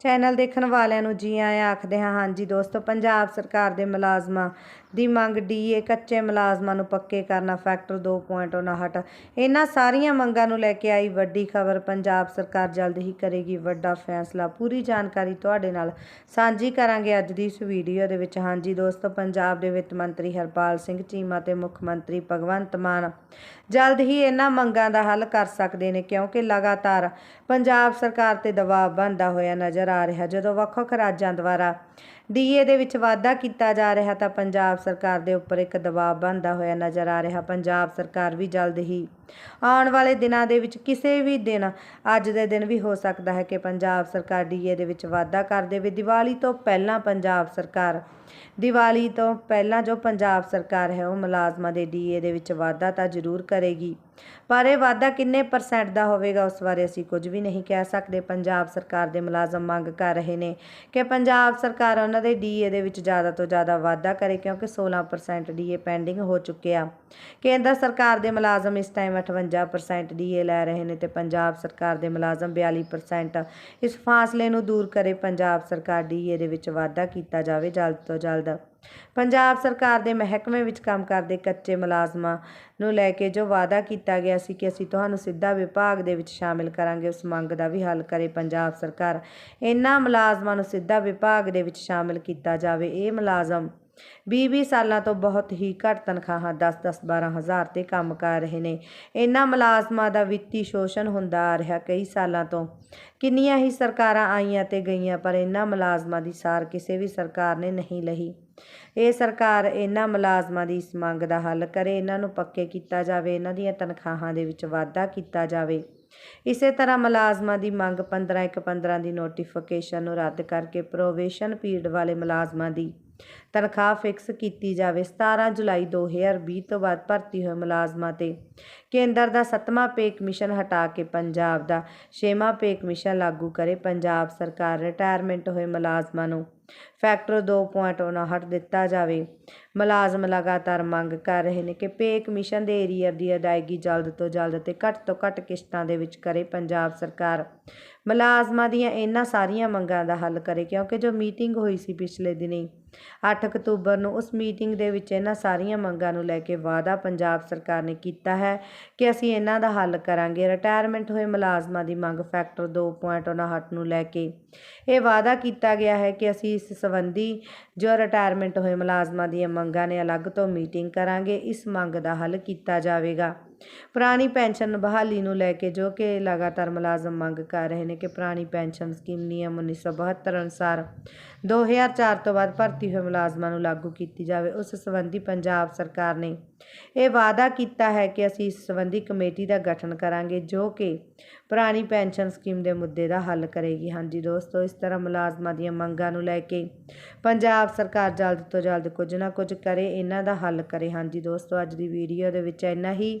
Channel ਦੇਖਣ ਵਾਲਿਆਂ ਨੂੰ ਜੀ ਆਇਆਂ ਆਖਦੇ ਹਾਂ ਹਾਂਜੀ ਦੋਸਤੋ ਪੰਜਾਬ ਸਰਕਾਰ ਦੇ ਮੁਲਾਜ਼ਮਾਂ ਦੀ ਮੰਗ ਡੀਏ ਕੱਚੇ ਮੁਲਾਜ਼ਮਾਂ ਨੂੰ ਪੱਕੇ ਕਰਨਾ, ਫੈਕਟਰ 2.59 ਇਹਨਾਂ ਸਾਰੀਆਂ ਮੰਗਾਂ ਨੂੰ ਲੈ ਕੇ ਆਈ ਵੱਡੀ ਖਬਰ, ਪੰਜਾਬ ਸਰਕਾਰ ਜਲਦ ਹੀ ਕਰੇਗੀ ਵੱਡਾ ਫੈਸਲਾ। ਪੂਰੀ ਜਾਣਕਾਰੀ ਤੁਹਾਡੇ ਨਾਲ ਸਾਂਝੀ ਕਰਾਂਗੇ ਅੱਜ ਦੀ ਇਸ ਵੀਡੀਓ ਦੇ ਵਿੱਚ। ਹਾਂਜੀ ਦੋਸਤੋ, ਪੰਜਾਬ ਦੇ ਵਿੱਤ ਮੰਤਰੀ ਹਰਪਾਲ ਸਿੰਘ ਚੀਮਾ ਤੇ ਮੁੱਖ ਮੰਤਰੀ ਭਗਵੰਤ ਮਾਨ ਜਲਦ ਹੀ ਇਹਨਾਂ ਮੰਗਾਂ ਦਾ ਹੱਲ ਕਰ ਸਕਦੇ ਨੇ ਕਿਉਂਕਿ ਲਗਾਤਾਰ ਪੰਜਾਬ ਸਰਕਾਰ ਤੇ ਦਬਾਅ ਬਣਦਾ ਹੋਇਆ ਨਜ਼ਰ ਆ ਰਿਹਾ। ਜਦੋਂ ਵੱਖ-ਵੱਖ ਰਾਜਾਂ ਦੁਆਰਾ ਡੀਏ ਦੇ ਵਿੱਚ ਵਾਧਾ ਕੀਤਾ ਜਾ ਰਿਹਾ ਤਾਂ ਪੰਜਾਬ ਸਰਕਾਰ ਦੇ ਉੱਪਰ ਇੱਕ ਦਬਾਅ ਬਣਦਾ ਹੋਇਆ ਨਜ਼ਰ ਆ ਰਿਹਾ। ਪੰਜਾਬ ਸਰਕਾਰ ਵੀ ਜਲਦ ਹੀ ਆਉਣ ਵਾਲੇ ਦਿਨਾਂ ਦੇ ਵਿੱਚ ਕਿਸੇ ਵੀ ਦਿਨ, ਅੱਜ ਦੇ ਦਿਨ ਵੀ ਹੋ ਸਕਦਾ ਹੈ ਕਿ ਪੰਜਾਬ ਸਰਕਾਰ ਡੀਏ ਦੇ ਵਿੱਚ ਵਾਧਾ ਕਰ ਦੇਵੇ। ਦੀਵਾਲੀ ਤੋਂ ਪਹਿਲਾਂ ਪੰਜਾਬ ਸਰਕਾਰ, ਦੀਵਾਲੀ ਤੋਂ ਪਹਿਲਾਂ ਜੋ ਪੰਜਾਬ ਸਰਕਾਰ ਹੈ, ਉਹ ਮੁਲਾਜ਼ਮਾਂ ਦੇ ਡੀਏ ਦੇ ਵਿੱਚ ਵਾਧਾ ਤਾਂ ਜ਼ਰੂਰ ਕਰੇਗੀ। ਪਰ ਇਹ ਵਾਧਾ ਕਿੰਨੇ ਪਰਸੈਂਟ ਦਾ ਹੋਵੇਗਾ ਉਸ ਬਾਰੇ ਅਸੀਂ ਕੁਝ ਵੀ ਨਹੀਂ ਕਹਿ ਸਕਦੇ। ਪੰਜਾਬ ਸਰਕਾਰ ਦੇ ਮੁਲਾਜ਼ਮ ਮੰਗ ਕਰ ਰਹੇ ਨੇ ਕਿ ਪੰਜਾਬ ਸਰਕਾਰ ਉਹਨਾਂ ਦੇ ਡੀਏ ਦੇ ਵਿੱਚ ਜ਼ਿਆਦਾ ਤੋਂ ਜ਼ਿਆਦਾ ਵਾਧਾ ਕਰੇ ਕਿਉਂਕਿ 16% ਡੀਏ ਪੈਂਡਿੰਗ ਹੋ ਚੁੱਕਿਆ ਕੇਂਦਰ ਸਰਕਾਰ ਦੇ ਮੁਲਾਜ਼ਮ ਇਸ ਟਾਈਮ 58% ਡੀਏ ਲੈ ਰਹੇ ਨੇ ਤੇ ਪੰਜਾਬ ਸਰਕਾਰ ਦੇ ਮੁਲਾਜ਼ਮ 42% ਇਸ ਫਾਸਲੇ ਨੂੰ ਦੂਰ ਕਰੇ। ਪੰਜਾਬ ਸਰਕਾਰ ਡੀਏ ਦੇ ਵਿੱਚ ਵਾਧਾ ਕੀਤਾ ਜਾਵੇ ਜਲਦ ਤੋਂ ਜਲਦ। ਪੰਜਾਬ ਸਰਕਾਰ ਦੇ ਮਹਿਕਮੇ ਵਿੱਚ ਕੰਮ ਕਰਦੇ ਕੱਚੇ ਮੁਲਾਜ਼ਮਾਂ ਨੂੰ ਲੈ ਕੇ ਜੋ ਵਾਅਦਾ ਕੀਤਾ ਗਿਆ ਸੀ ਕਿ ਅਸੀਂ ਤੁਹਾਨੂੰ ਸਿੱਧਾ ਵਿਭਾਗ ਦੇ ਵਿੱਚ ਸ਼ਾਮਿਲ ਕਰਾਂਗੇ, ਉਸ ਮੰਗ ਦਾ ਵੀ ਹੱਲ ਕਰੇ ਪੰਜਾਬ ਸਰਕਾਰ। ਇਹਨਾਂ ਮੁਲਾਜ਼ਮਾਂ ਨੂੰ ਸਿੱਧਾ ਵਿਭਾਗ ਦੇ ਵਿੱਚ ਸ਼ਾਮਿਲ ਕੀਤਾ ਜਾਵੇ। ਇਹ ਮੁਲਾਜ਼ਮ 20-20 ਸਾਲਾਂ ਤੋਂ ਬਹੁਤ ਹੀ ਘੱਟ ਤਨਖਾਹਾਂ 10-10 12 ਹਜ਼ਾਰ ਤੇ ਕੰਮ ਕਰ ਰਹੇ ਨੇ। ਇਹਨਾਂ ਮੁਲਾਜ਼ਮਾਂ ਦਾ ਵਿੱਤੀ ਸ਼ੋਸ਼ਣ ਹੁੰਦਾ ਆ ਰਿਹਾ ਕਈ ਸਾਲਾਂ ਤੋਂ। ਕਿੰਨੀਆਂ ਹੀ ਸਰਕਾਰਾਂ ਆਈਆਂ ਤੇ ਗਈਆਂ, ਪਰ ਇਹਨਾਂ ਮੁਲਾਜ਼ਮਾਂ ਦੀ ਸਾਰ ਕਿਸੇ ਵੀ ਸਰਕਾਰ ਨੇ ਨਹੀਂ ਲਈ। ਇਹ ਸਰਕਾਰ ਇਹਨਾਂ ਮੁਲਾਜ਼ਮਾਂ ਦੀ ਇਸ ਮੰਗ ਦਾ ਹੱਲ ਕਰੇ, ਇਹਨਾਂ ਨੂੰ ਪੱਕੇ ਕੀਤਾ ਜਾਵੇ, ਇਹਨਾਂ ਦੀਆਂ ਤਨਖਾਹਾਂ ਦੇ ਵਿੱਚ ਵਾਧਾ ਕੀਤਾ ਜਾਵੇ। ਇਸੇ ਤਰ੍ਹਾਂ ਮੁਲਾਜ਼ਮਾਂ ਦੀ ਮੰਗ 15 ਇੱਕ 15 ਦੀ ਨੋਟੀਫਿਕੇਸ਼ਨ ਨੂੰ ਰੱਦ ਕਰਕੇ ਪ੍ਰੋਵੇਸ਼ਨ ਪੀਰੀਅਡ ਵਾਲੇ ਮੁਲਾਜ਼ਮਾਂ ਦੀ ਤਨਖਾਹ ਫਿਕਸ ਕੀਤੀ ਜਾਵੇ। 17 ਜੁਲਾਈ 2020 ਤੋਂ ਬਾਅਦ ਭਰਤੀ ਹੋਏ ਮੁਲਾਜ਼ਮਾਂ ਤੇ ਕੇਂਦਰ ਦਾ ਸੱਤਵਾਂ ਪੇ ਕਮਿਸ਼ਨ ਹਟਾ ਕੇ ਪੰਜਾਬ ਦਾ ਛੇਵਾਂ ਪੇ ਕਮਿਸ਼ਨ ਲਾਗੂ ਕਰੇ। ਪੰਜਾਬ ਸਰਕਾਰ ਰਿਟਾਇਰਮੈਂਟ ਹੋਏ ਮੁਲਾਜ਼ਮਾਂ ਨੂੰ ਫੈਕਟਰ 2.59 ਦਿੱਤਾ ਜਾਵੇ। ਮੁਲਾਜ਼ਮ ਲਗਾਤਾਰ ਮੰਗ ਕਰ ਰਹੇ ਨੇ ਕਿ ਪੇ ਕਮਿਸ਼ਨ ਦੇ ਏਰੀਅਰ ਦੀ ਅਦਾਇਗੀ ਜਲਦ ਤੋਂ ਜਲਦ ਤੇ ਘੱਟ ਤੋਂ ਘੱਟ ਕਿਸ਼ਤਾਂ ਦੇ ਵਿੱਚ ਕਰੇ ਪੰਜਾਬ ਸਰਕਾਰ। ਮੁਲਾਜ਼ਮਾਂ ਦੀਆਂ ਇਹਨਾਂ ਸਾਰੀਆਂ ਮੰਗਾਂ ਦਾ ਹੱਲ ਕਰੇ ਕਿਉਂਕਿ ਜੋ ਮੀਟਿੰਗ ਹੋਈ ਸੀ ਪਿਛਲੇ ਦਿਨੀ 8 ਅਕਤੂਬਰ ਨੂੰ ਉਸ ਮੀਟਿੰਗ ਦੇ ਵਿੱਚ ਇਹਨਾਂ ਸਾਰੀਆਂ ਮੰਗਾਂ ਨੂੰ ਲੈ ਕੇ ਵਾਅਦਾ ਪੰਜਾਬ ਸਰਕਾਰ ਨੇ ਕੀਤਾ ਹੈ ਕਿ ਅਸੀਂ ਇਹਨਾਂ ਦਾ ਹੱਲ ਕਰਾਂਗੇ। ਰਿਟਾਇਰਮੈਂਟ ਹੋਏ ਮੁਲਾਜ਼ਮਾਂ ਦੀ ਮੰਗ ਫੈਕਟਰ 2.59 ਨੂੰ ਲੈ ਕੇ ਇਹ ਵਾਅਦਾ ਕੀਤਾ ਗਿਆ ਹੈ ਕਿ ਅਸੀਂ ਇਸ ਸੰਬੰਧੀ ਜੋ ਰਿਟਾਇਰਮੈਂਟ ਹੋਏ ਮੁਲਾਜ਼ਮਾਂ ਦੀਆਂ ਮੰਗਾਂ ਨੇ ਅਲੱਗ ਤੋਂ ਮੀਟਿੰਗ ਕਰਾਂਗੇ, ਇਸ ਮੰਗ ਦਾ ਹੱਲ ਕੀਤਾ ਜਾਵੇਗਾ। ਪੁਰਾਣੀ ਪੈਨਸ਼ਨ ਬਹਾਲੀ ਨੂੰ ਲੈ ਕੇ ਜੋ ਕਿ ਲਗਾਤਾਰ ਮੁਲਾਜ਼ਮ ਮੰਗ ਕਰ ਰਹੇ ਨੇ ਕਿ ਪੁਰਾਣੀ ਪੈਨਸ਼ਨ ਸਕੀਮ ਨਿਯਮ 1972 ਅਨੁਸਾਰ 2004 ਤੋਂ ਬਾਅਦ ਭਰਤੀ ਹੋਏ ਮੁਲਾਜ਼ਮਾਂ ਨੂੰ ਲਾਗੂ ਕੀਤੀ ਜਾਵੇ। ਉਸ ਸੰਬੰਧੀ ਪੰਜਾਬ ਸਰਕਾਰ ਨੇ ਇਹ ਵਾਅਦਾ ਕੀਤਾ ਹੈ ਕਿ ਅਸੀਂ ਇਸ ਸੰਬੰਧੀ ਕਮੇਟੀ ਦਾ ਗਠਨ ਕਰਾਂਗੇ ਜੋ ਕਿ ਪੁਰਾਣੀ ਪੈਨਸ਼ਨ ਸਕੀਮ ਦੇ ਮੁੱਦੇ ਦਾ ਹੱਲ ਕਰੇਗੀ। ਹਾਂਜੀ ਦੋਸਤੋ, ਇਸ ਤਰ੍ਹਾਂ ਮੁਲਾਜ਼ਮਾਂ ਦੀਆਂ ਮੰਗਾਂ ਨੂੰ ਲੈ ਕੇ ਪੰਜਾਬ ਸਰਕਾਰ ਜਲਦ ਤੋਂ ਜਲਦ ਕੁਝ ਨਾ ਕੁਝ ਕਰੇ, ਇਹਨਾਂ ਦਾ ਹੱਲ ਕਰੇ। ਹਾਂਜੀ ਦੋਸਤੋ, ਅੱਜ ਦੀ ਵੀਡੀਓ ਦੇ ਵਿੱਚ ਇੰਨਾ ਹੀ।